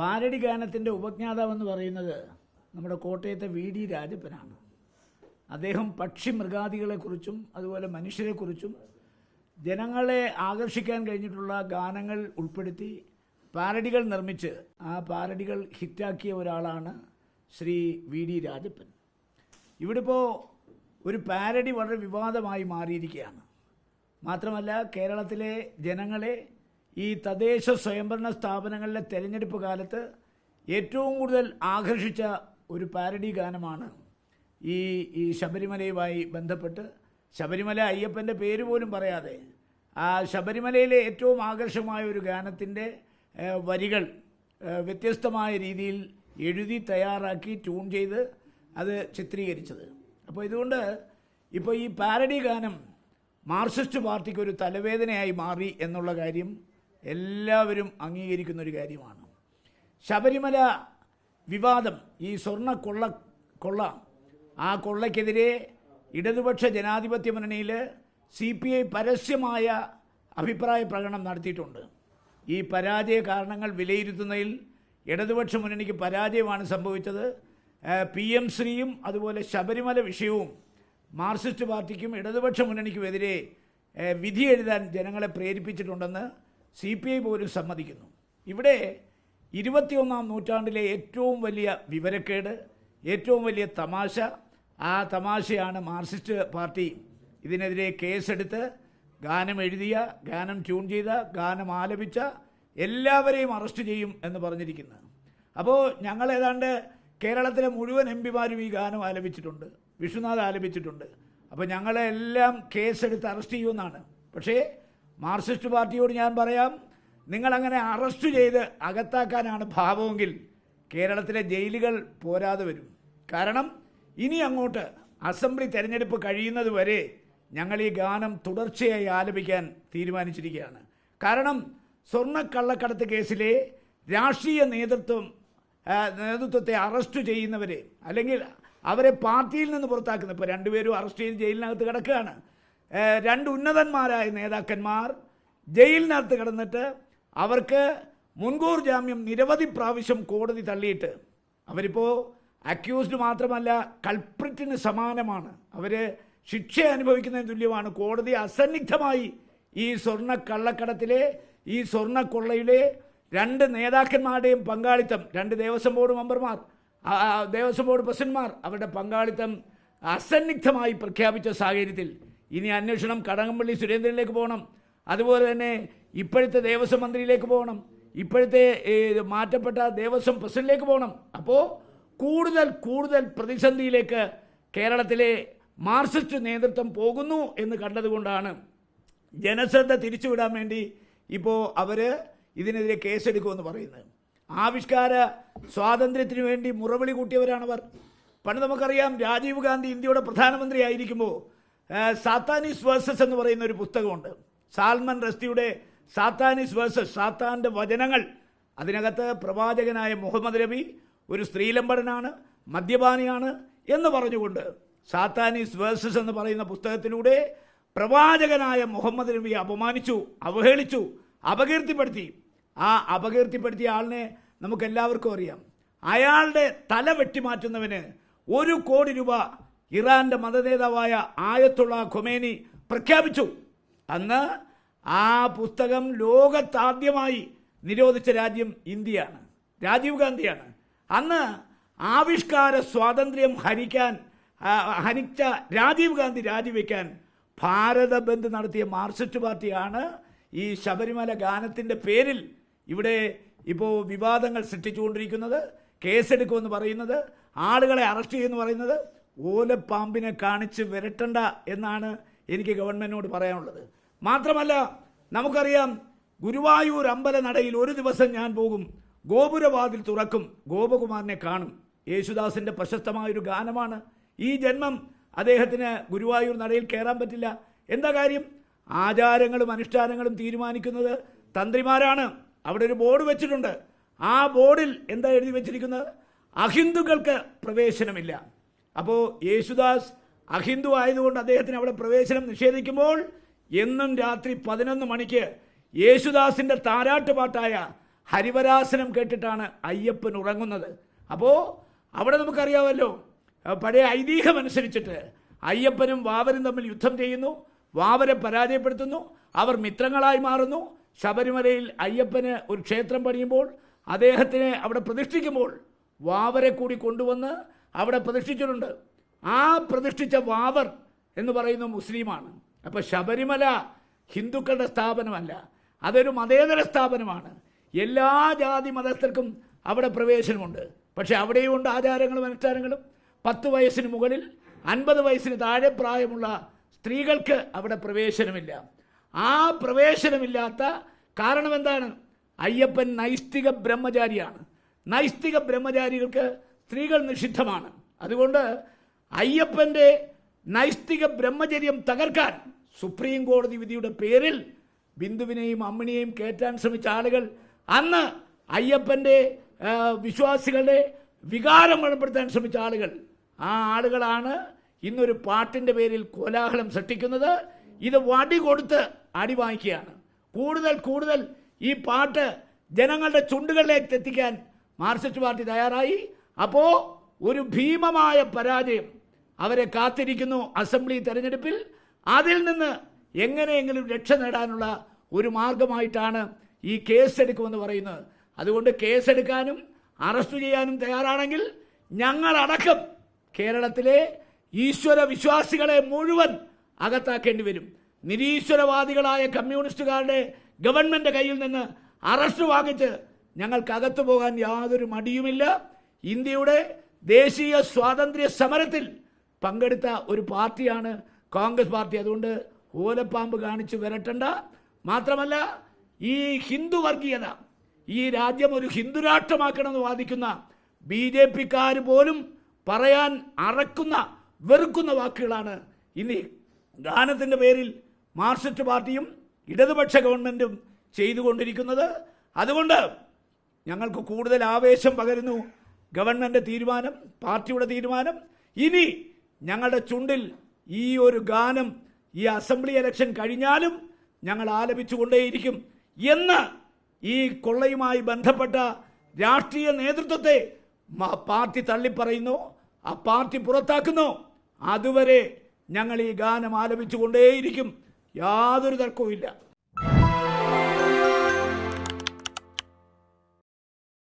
Parody ഗാനത്തിന്റെ ഉപജ്ഞാതാവെന്ന് പറയുന്നത് നമ്മുടെ കോട്ടയത്തെ വി ഡി രാജപ്പനാണ്. അദ്ദേഹം പക്ഷി മൃഗാദികളെക്കുറിച്ചും അതുപോലെ മനുഷ്യരെക്കുറിച്ചും ജനങ്ങളെ ആകർഷിക്കാൻ കഴിഞ്ഞിട്ടുള്ള ഗാനങ്ങൾ ഉൾപ്പെടുത്തി പാരഡികൾ നിർമ്മിച്ച് ആ പാരഡികൾ ഹിറ്റാക്കിയ ഒരാളാണ് ശ്രീ വി ഡി രാജപ്പൻ. ഇവിടെ ഇപ്പോൾ ഒരു പാരഡി വളരെ വിവാദമായി മാറിയിരിക്കുകയാണ്. മാത്രമല്ല കേരളത്തിലെ ജനങ്ങളെ ഈ തദ്ദേശ സ്വയംഭരണ സ്ഥാപനങ്ങളിലെ തെരഞ്ഞെടുപ്പ് കാലത്ത് ഏറ്റവും കൂടുതൽ ആകർഷിച്ച ഒരു പാരഡി ഗാനമാണ് ഈ ഈ ശബരിമലയുമായി ബന്ധപ്പെട്ട്. ശബരിമല അയ്യപ്പന്റെ പേര് പോലും പറയാതെ ആ ശബരിമലയിലെ ഏറ്റവും ആകർഷമായ ഒരു ഗാനത്തിന്റെ വരികൾ വ്യത്യസ്തമായ രീതിയിൽ എഴുതി തയ്യാറാക്കി ട്യൂൺ ചെയ്ത് അത് ചിത്രീകരിച്ചത്. അപ്പോൾ ഇതുകൊണ്ട് ഇപ്പോൾ ഈ പാരഡി ഗാനം മാർക്സിസ്റ്റ് പാർട്ടിക്ക് ഒരു തലവേദനയായി മാറി എന്നുള്ള കാര്യം എല്ലാവരും അംഗീകരിക്കുന്ന ഒരു കാര്യമാണ്. ശബരിമല വിവാദം ഈ സ്വർണ കൊള്ള കൊള്ള ആ കൊള്ളയ്ക്കെതിരെ ഇടതുപക്ഷ ജനാധിപത്യ മുന്നണിയിൽ സി പി ഐ പരസ്യമായ അഭിപ്രായ പ്രകടനം നടത്തിയിട്ടുണ്ട്. ഈ പരാജയ കാരണങ്ങൾ വിലയിരുത്തുന്നതിൽ ഇടതുപക്ഷ മുന്നണിക്ക് പരാജയമാണ് സംഭവിച്ചത്. പി എം ശ്രീയും അതുപോലെ ശബരിമല വിഷയവും മാർക്സിസ്റ്റ് പാർട്ടിക്കും ഇടതുപക്ഷ മുന്നണിക്കുമെതിരെ വിധി എഴുതാൻ ജനങ്ങളെ പ്രേരിപ്പിച്ചിട്ടുണ്ടെന്ന് സി പി ഐ പോലും സമ്മതിക്കുന്നു. ഇവിടെ ഇരുപത്തിയൊന്നാം നൂറ്റാണ്ടിലെ ഏറ്റവും വലിയ വിവരക്കേട് ഏറ്റവും വലിയ തമാശ ആ തമാശയാണ് മാർക്സിസ്റ്റ് പാർട്ടി ഇതിനെതിരെ കേസെടുത്ത് ഗാനം എഴുതിയ ഗാനം ട്യൂൺ ചെയ്ത ഗാനം ആലപിച്ച എല്ലാവരെയും അറസ്റ്റ് ചെയ്യും എന്ന് പറഞ്ഞിരിക്കുന്നത് അപ്പോൾ ഞങ്ങൾ ഏതാണ്ട് കേരളത്തിലെ മുഴുവൻ എം പിമാരും ഈ ഗാനം ആലപിച്ചിട്ടുണ്ട് വിഷ്ണുനാഥ് ആലപിച്ചിട്ടുണ്ട്. അപ്പോൾ ഞങ്ങളെല്ലാം കേസെടുത്ത് അറസ്റ്റ് ചെയ്യുമെന്നാണ്. പക്ഷേ മാർക്സിസ്റ്റ് പാർട്ടിയോട് ഞാൻ പറയാം നിങ്ങളങ്ങനെ അറസ്റ്റ് ചെയ്ത് അകത്താക്കാനാണ് ഭാവമെങ്കിൽ കേരളത്തിലെ ജയിലുകൾ പോരാതെ വരും. കാരണം ഇനി അങ്ങോട്ട് അസംബ്ലി തെരഞ്ഞെടുപ്പ് കഴിയുന്നത് വരെ ഞങ്ങൾ ഈ ഗാനം തുടർച്ചയായി ആലപിക്കാൻ തീരുമാനിച്ചിരിക്കുകയാണ്. കാരണം സ്വർണക്കള്ളക്കടത്ത് കേസിലെ രാഷ്ട്രീയ നേതൃത്വം നേതൃത്വത്തെ അറസ്റ്റ് ചെയ്യുന്നവരെ അല്ലെങ്കിൽ അവരെ പാർട്ടിയിൽ നിന്ന് പുറത്താക്കുന്ന ഇപ്പോൾ രണ്ടുപേരും അറസ്റ്റ് ചെയ്ത് ജയിലിനകത്ത് കിടക്കുകയാണ്. രണ്ട് ഉന്നതന്മാരായ നേതാക്കന്മാർ ജയിലിനകത്ത് കിടന്നിട്ട് അവർക്ക് മുൻകൂർ ജാമ്യം നിരവധി പ്രാവശ്യം കോടതി തള്ളിയിട്ട് അവരിപ്പോൾ അക്യൂസ്ഡ് മാത്രമല്ല കൾപ്രിറ്റിന് സമാനമാണ്. അവർ ശിക്ഷ അനുഭവിക്കുന്നതിന് തുല്യമാണ്. കോടതി അസന്നിഗ്ധമായി ഈ സ്വർണ കള്ളക്കടത്തിലെ ഈ സ്വർണക്കൊള്ളയിലെ രണ്ട് നേതാക്കന്മാരുടെയും പങ്കാളിത്തം രണ്ട് ദേവസ്വം ബോർഡ് മെമ്പർമാർ ദേവസ്വം ബോർഡ് പ്രസിഡന്റ്മാർ അവരുടെ പങ്കാളിത്തം അസന്നിഗ്ധമായി പ്രഖ്യാപിച്ച സാഹചര്യത്തിൽ ഇനി അന്വേഷണം കടകംപള്ളി സുരേന്ദ്രനിലേക്ക് പോകണം. അതുപോലെ തന്നെ ഇപ്പോഴത്തെ ദേവസ്വം മന്ത്രിയിലേക്ക് പോകണം. ഇപ്പോഴത്തെ മാറ്റപ്പെട്ട ദേവസ്വം പ്രസിഡന്റിലേക്ക് പോകണം. അപ്പോൾ കൂടുതൽ കൂടുതൽ പ്രതിസന്ധിയിലേക്ക് കേരളത്തിലെ മാർക്സിസ്റ്റ് നേതൃത്വം പോകുന്നു എന്ന് കണ്ടതുകൊണ്ടാണ് ജനശ്രദ്ധ തിരിച്ചുവിടാൻ വേണ്ടി ഇപ്പോൾ അവർ ഇതിനെതിരെ കേസെടുക്കുമെന്ന് പറയുന്നത്. ആവിഷ്കാര സ്വാതന്ത്ര്യത്തിന് വേണ്ടി മുറവിളി കൂട്ടിയവരാണവർ. പണ്ട് നമുക്കറിയാം രാജീവ് ഗാന്ധി ഇന്ത്യയുടെ പ്രധാനമന്ത്രി ആയിരിക്കുമ്പോൾ സാത്താനിസ് വേഴ്സസ് എന്ന് പറയുന്ന ഒരു പുസ്തകമുണ്ട്. സാൽമൻ റസ്തിയുടെ സാത്താനിസ് വേഴ്സസ് സാത്താന്റെ വചനങ്ങൾ. അതിനകത്ത് പ്രവാചകനായ മുഹമ്മദ് നബി ഒരു സ്ത്രീലംബടനാണ് മദ്യപാനിയാണ് എന്ന് പറഞ്ഞുകൊണ്ട് സാത്താനിസ് വേഴ്സസ് എന്ന് പറയുന്ന പുസ്തകത്തിലൂടെ പ്രവാചകനായ മുഹമ്മദ് നബിയെ അപമാനിച്ചു അവഹേളിച്ചു അപകീർത്തിപ്പെടുത്തി. ആ അപകീർത്തിപ്പെടുത്തിയ ആളിനെ നമുക്കെല്ലാവർക്കും അറിയാം. അയാളുടെ തല വെട്ടിമാറ്റുന്നവന് ഒരു കോടി രൂപ ഇറാന്റെ മതനേതാവായ ആയത്തുള്ള ഖുമേനി പ്രഖ്യാപിച്ചു. അന്ന് ആ പുസ്തകം ലോകത്താദ്യമായി നിരോധിച്ച രാജ്യം ഇന്ത്യയാണ്. രാജീവ് ഗാന്ധിയാണ്. അന്ന് ആവിഷ്കാര സ്വാതന്ത്ര്യം ഹരിക്കാൻ ഹനിച്ച രാജീവ് ഗാന്ധി രാജിവെക്കാൻ ഭാരത ബന്ദ് നടത്തിയ മാർക്സിസ്റ്റ് പാർട്ടിയാണ് ഈ ശബരിമല ഗാനത്തിന്റെ പേരിൽ ഇവിടെ ഇപ്പോൾ വിവാദങ്ങൾ സൃഷ്ടിച്ചുകൊണ്ടിരിക്കുന്നത് കേസെടുക്കുമെന്ന് പറയുന്നത് ആളുകളെ അറസ്റ്റ് ചെയ്യുമെന്ന് പറയുന്നത്. ഓലപ്പാമ്പിനെ കാണിച്ച് വരട്ടണ്ട എന്നാണ് എനിക്ക് ഗവൺമെന്റിനോട് പറയാനുള്ളത്. മാത്രമല്ല നമുക്കറിയാം ഗുരുവായൂർ അമ്പല നടയിൽ ഒരു ദിവസം ഞാൻ പോകും. ഗോപുരവാതിൽ തുറക്കും. ഗോപകുമാരനെ കാണും. യേശുദാസിന്റെ പ്രശസ്തമായൊരു ഗാനമാണ്. ഈ ജന്മം അദ്ദേഹത്തിന് ഗുരുവായൂർ നടയിൽ കയറാൻ പറ്റില്ല. എന്താ കാര്യം? ആചാരങ്ങളും അനുഷ്ഠാനങ്ങളും തീരുമാനിക്കുന്നത് തന്ത്രിമാരാണ്. അവിടെ ഒരു ബോർഡ് വെച്ചിട്ടുണ്ട്. ആ ബോർഡിൽ എന്താ എഴുതി വെച്ചിരിക്കുന്നത്? അഹിന്ദുക്കൾക്ക് പ്രവേശനമില്ല. അപ്പോൾ യേശുദാസ് അഹിന്ദു ആയതുകൊണ്ട് അദ്ദേഹത്തിന് അവിടെ പ്രവേശനം നിഷേധിക്കുമ്പോൾ എന്നും രാത്രി പതിനൊന്ന് മണിക്ക് യേശുദാസിന്റെ താരാട്ടുപാട്ടായ ഹരിവരാസനം കേട്ടിട്ടാണ് അയ്യപ്പൻ ഉറങ്ങുന്നത്. അപ്പോൾ അവിടെ നമുക്കറിയാമല്ലോ പഴയ ഐതിഹ്യം അനുസരിച്ചിട്ട് അയ്യപ്പനും വാവരും തമ്മിൽ യുദ്ധം ചെയ്യുന്നു വാവരെ പരാജയപ്പെടുത്തുന്നു അവർ മിത്രങ്ങളായി മാറുന്നു. ശബരിമലയിൽ അയ്യപ്പന് ഒരു ക്ഷേത്രം പണിയുമ്പോൾ അദ്ദേഹത്തിനെ അവിടെ പ്രതിഷ്ഠിക്കുമ്പോൾ വാവരെ കൂടി കൊണ്ടുവന്ന് അവിടെ പ്രതിഷ്ഠിച്ചിട്ടുണ്ട്. ആ പ്രതിഷ്ഠിച്ച വാവർ എന്ന് പറയുന്ന മുസ്ലിമാണ്. അപ്പോൾ ശബരിമല ഹിന്ദുക്കളുടെ സ്ഥാപനമല്ല അതൊരു മതേതര സ്ഥാപനമാണ്. എല്ലാ ജാതി മതസ്ഥർക്കും അവിടെ പ്രവേശനമുണ്ട്. പക്ഷേ അവിടെയും ഉണ്ട് ആചാരങ്ങളും അനുഷ്ഠാനങ്ങളും. പത്ത് വയസ്സിന് മുകളിൽ അൻപത് വയസ്സിന് താഴെ പ്രായമുള്ള സ്ത്രീകൾക്ക് അവിടെ പ്രവേശനമില്ല. ആ പ്രവേശനമില്ലാത്ത കാരണം എന്താണ്? അയ്യപ്പൻ നൈസ്തിക ബ്രഹ്മചാരിയാണ്. നൈസ്തിക ബ്രഹ്മചാരികൾക്ക് സ്ത്രീകൾ നിഷിദ്ധമാണ്. അതുകൊണ്ട് അയ്യപ്പന്റെ നൈഷ്ഠിക ബ്രഹ്മചര്യം തകർക്കാൻ സുപ്രീം കോടതി വിധിയുടെ പേരിൽ ബിന്ദുവിനെയും അമ്മിണിയെയും കയറ്റാൻ ശ്രമിച്ച ആളുകൾ അന്ന് അയ്യപ്പന്റെ വിശ്വാസികളുടെ വികാരം വെളിപ്പെടുത്താൻ ശ്രമിച്ച ആളുകൾ. ആ ആളുകളാണ് ഇന്നൊരു പാട്ടിന്റെ പേരിൽ കോലാഹലം സൃഷ്ടിക്കുന്നത്. ഇത് വടി കൊടുത്ത് അടി വാങ്ങിക്കുകയാണ്. കൂടുതൽ കൂടുതൽ ഈ പാട്ട് ജനങ്ങളുടെ ചുണ്ടുകളിലേക്ക് എത്തിക്കാൻ മാർക്സിസ്റ്റ് പാർട്ടി തയ്യാറായി. അപ്പോൾ ഒരു ഭീമമായ പരാജയം അവരെ കാത്തിരിക്കുന്നു അസംബ്ലി തെരഞ്ഞെടുപ്പിൽ. അതിൽ നിന്ന് എങ്ങനെയെങ്കിലും രക്ഷ നേടാനുള്ള ഒരു മാർഗമായിട്ടാണ് ഈ കേസെടുക്കുമെന്ന് പറയുന്നത്. അതുകൊണ്ട് കേസെടുക്കാനും അറസ്റ്റ് ചെയ്യാനും തയ്യാറാണെങ്കിൽ ഞങ്ങളടക്കം കേരളത്തിലെ ഈശ്വര വിശ്വാസികളെ മുഴുവൻ അകത്താക്കേണ്ടി വരും. നിരീശ്വരവാദികളായ കമ്മ്യൂണിസ്റ്റുകാരുടെ ഗവൺമെന്റ് കയ്യിൽ നിന്ന് അറസ്റ്റ് വാങ്ങിച്ച് ഞങ്ങൾക്ക് അകത്തു പോകാൻ യാതൊരു മടിയുമില്ല. ഇന്ത്യയുടെ ദേശീയ സ്വാതന്ത്ര്യ സമരത്തിൽ പങ്കെടുത്ത ഒരു പാർട്ടിയാണ് കോൺഗ്രസ് പാർട്ടി. അതുകൊണ്ട് ഓലപ്പാമ്പ് കാണിച്ചു വരട്ടണ്ട. മാത്രമല്ല ഈ ഹിന്ദു വർഗീയത ഈ രാജ്യം ഒരു ഹിന്ദു രാഷ്ട്രമാക്കണമെന്ന് വാദിക്കുന്ന ബി ജെ പിക്കാർ പോലും പറയാൻ അറക്കുന്ന വെറുക്കുന്ന വാക്കുകളാണ് ഇനി ഗാനത്തിന്റെ പേരിൽ മാർക്സിസ്റ്റ് പാർട്ടിയും ഇടതുപക്ഷ ഗവൺമെന്റും ചെയ്തുകൊണ്ടിരിക്കുന്നത്. അതുകൊണ്ട് ഞങ്ങൾക്ക് കൂടുതൽ ആവേശം പകരുന്നു. ഗവൺമെന്റ് തീരുമാനം പാർട്ടിയുടെ തീരുമാനം. ഇനി ഞങ്ങളുടെ ചുണ്ടിൽ ഈ ഒരു ഗാനം ഈ അസംബ്ലി ഇലക്ഷൻ കഴിഞ്ഞാലും ഞങ്ങൾ ആലപിച്ചുകൊണ്ടേയിരിക്കും എന്ന് ഈ കൊള്ളയുമായി ബന്ധപ്പെട്ട രാഷ്ട്രീയ നേതൃത്വത്തെ പാർട്ടി തള്ളിപ്പറയുന്നു ആ പാർട്ടി പുറത്താക്കുന്നു. അതുവരെ ഞങ്ങൾ ഈ ഗാനം ആലപിച്ചുകൊണ്ടേയിരിക്കും. യാതൊരു തർക്കവുമില്ല.